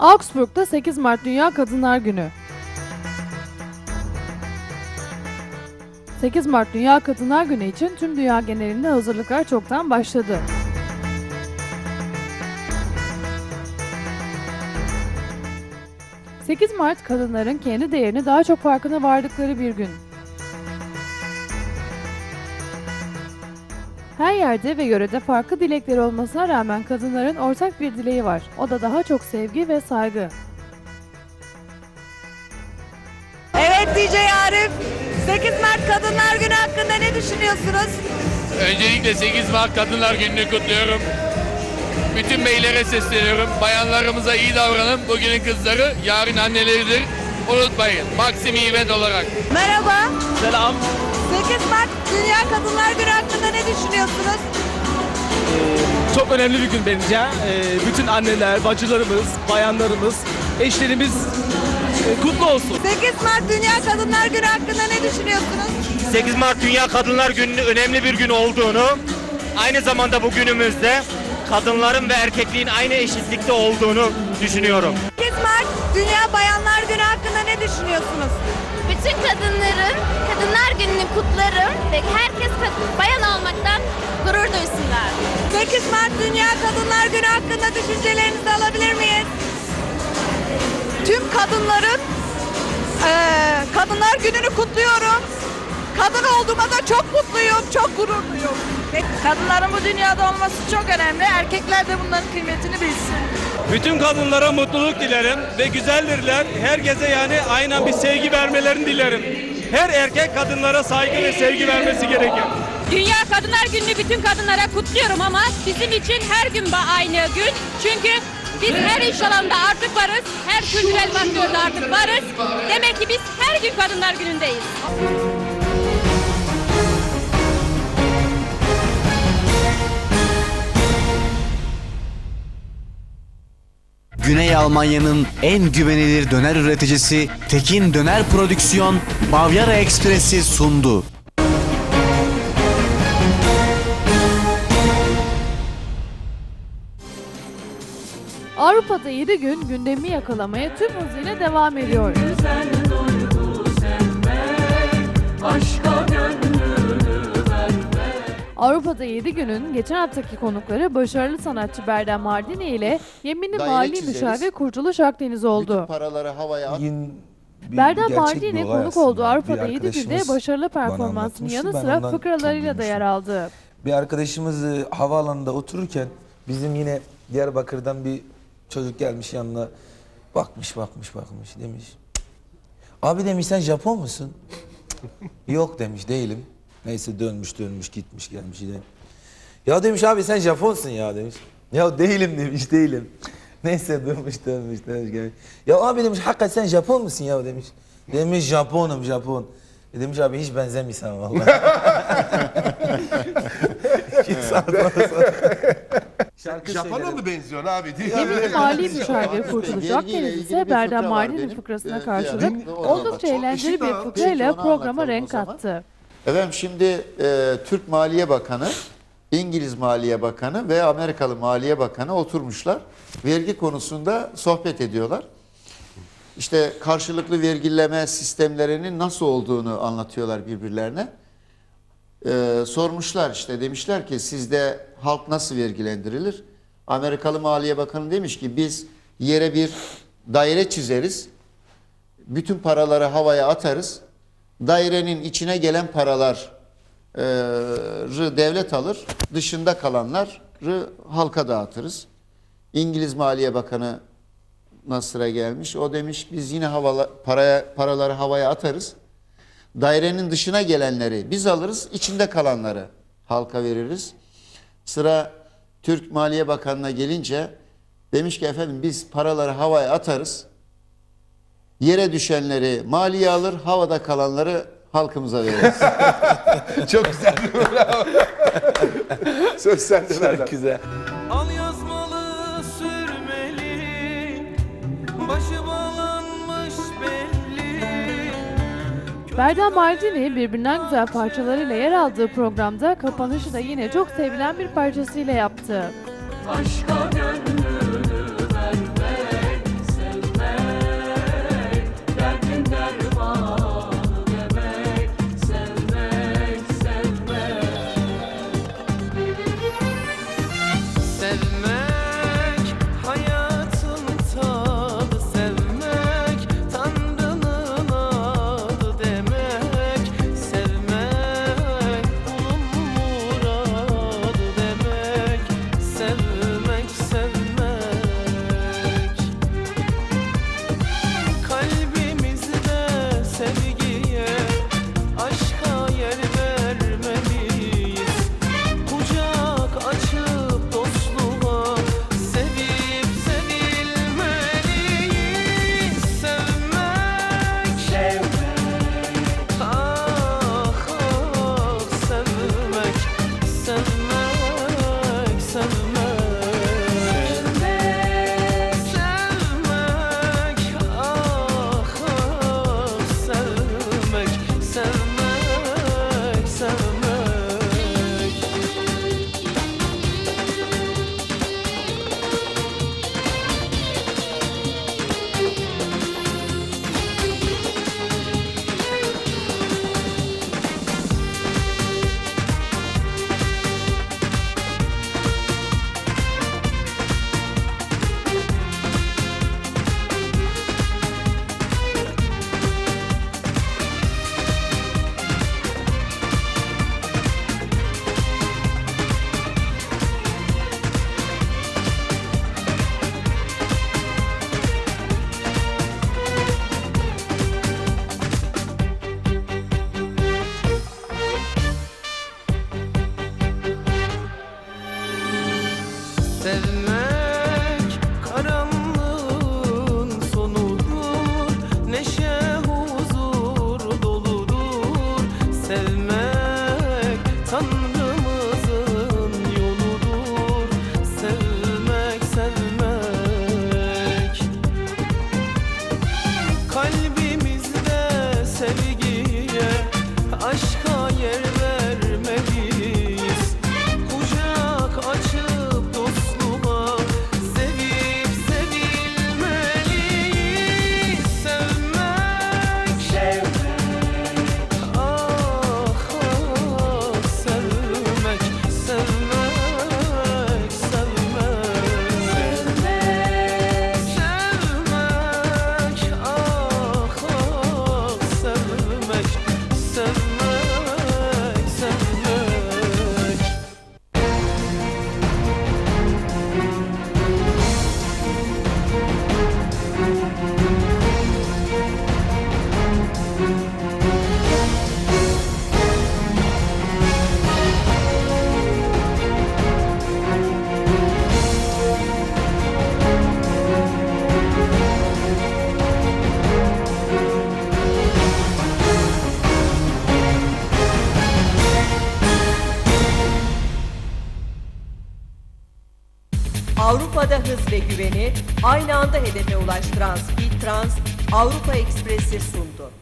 Augsburg'da 8 Mart Dünya Kadınlar Günü. 8 Mart Dünya Kadınlar Günü için tüm dünya genelinde hazırlıklar çoktan başladı. ...8 Mart kadınların kendi değerini daha çok farkına vardıkları bir gün. Her yerde ve yörede farklı dilekleri olmasına rağmen kadınların ortak bir dileği var. O da daha çok sevgi ve saygı. Evet DJ Arif, 8 Mart Kadınlar Günü hakkında ne düşünüyorsunuz? Öncelikle 8 Mart Kadınlar Günü'nü kutluyorum. Bütün beylere sesleniyorum. Bayanlarımıza iyi davranın. Bugünün kızları yarın anneleridir. Unutmayın. Maxim İvet olarak. Merhaba, Selam. 8 Mart Dünya Kadınlar Günü hakkında ne düşünüyorsunuz? Çok önemli bir gün bence. Ee, bütün anneler, bacılarımız, bayanlarımız, eşlerimiz e, kutlu olsun. 8 Mart Dünya Kadınlar Günü hakkında ne düşünüyorsunuz? 8 Mart Dünya Kadınlar Günü'nün önemli bir gün olduğunu, aynı zamanda bu günümüzde kadınların ve erkekliğin aynı eşitlikte olduğunu düşünüyorum. 8 Mart Dünya Bayanlar Günü hakkında ne düşünüyorsunuz? Bütün kadınların Kadınlar Günü'nü kutlarım ve herkes bayan olmaktan gurur duysunlar. 8 Mart Dünya Kadınlar Günü hakkında düşüncelerinizi alabilir miyiz? Tüm kadınların eee, Kadınlar Günü'nü kutluyorum. Kadın olduğuma da çok mutluyum, çok gururluyum. Kadınların bu dünyada olması çok önemli. Erkekler de bunların kıymetini bilsin. Bütün kadınlara mutluluk dilerim ve güzeldirler. Herkese yani aynen bir sevgi vermelerini dilerim. Her erkek kadınlara saygı ve sevgi vermesi gerekir. Dünya Kadınlar Günü'nü bütün kadınlara kutluyorum ama bizim için her gün aynı gün. Çünkü biz her iş alanında artık varız, her kültürel faktörde artık varız. Demek ki biz her gün Kadınlar Günü'ndeyiz. Güney Almanya'nın en güvenilir döner üreticisi Tekin Döner Prodüksiyon Bavyera Ekspres'i sundu. Avrupa'da 7 gün gündemi yakalamaya tüm hızıyla devam ediyor. Avrupa'da 7 günün geçen haftaki konukları başarılı sanatçı Berdan Mardini ile yeminli Daire mali çizeriz. müşavir Kurtuluş Akdeniz oldu. Bütün paraları havaya at. Berdan Mardini konuk olduğu Avrupa'da 7 günde başarılı performansının yanı sıra fıkralarıyla da yer aldı. Bir arkadaşımız e, havaalanında otururken bizim yine Diyarbakır'dan bir çocuk gelmiş yanına. Bakmış bakmış bakmış demiş. "Cık, Abi demiş sen Japon musun? "Cık, Yok demiş değilim. Neyse dönmüş dönmüş gitmiş gelmiş yine. Ya demiş abi sen Japonsun ya demiş. Ya değilim demiş değilim. Neyse dönmüş dönmüş dönmüş gelmiş. Ya abi demiş hakikaten sen Japon musun ya demiş. Demiş Japonum Japon. E demiş abi hiç benzemiyorsun vallahi. Şarkı Japon'a söylerim. mı benziyorsun abi? diye. Yeminli mali Arif Bey, Kurtuluş vergiyle Akdeniz ilgili ise bir Berdan fıkra var Mardini benim. fıkrasına Ee, karşılık oldukça eğlenceli bir fıkrayla programa renk kattı. Efendim şimdi e, Türk Maliye Bakanı, İngiliz Maliye Bakanı ve Amerikalı Maliye Bakanı oturmuşlar. Vergi konusunda sohbet ediyorlar. İşte karşılıklı vergileme sistemlerinin nasıl olduğunu anlatıyorlar birbirlerine. Ee, sormuşlar işte demişler ki sizde halk nasıl vergilendirilir? Amerikalı Maliye Bakanı demiş ki biz yere bir daire çizeriz. Bütün paraları havaya atarız. Dairenin içine gelen paraları devlet alır. Dışında kalanları halka dağıtırız. İngiliz Maliye Bakanı Nasır'a gelmiş. O demiş biz yine havala, paraya, paraları havaya atarız. Dairenin dışına gelenleri biz alırız, içinde kalanları halka veririz. Sıra Türk Maliye Bakanı'na gelince demiş ki efendim biz paraları havaya atarız. Yere düşenleri maliye alır, havada kalanları halkımıza veririz. Çok güzel. Söz sende. Çok güzel. Al yazmalı sürmeli, başı bağlanmış belli. Berdan Mardini birbirinden güzel parçalarıyla yer aldığı programda kapanışı da yine çok sevilen bir parçasıyla yaptı. Aşka gönlünü Come hız ve güveni aynı anda hedefe ulaştıran Speed Trans Avrupa Ekspresi sundu.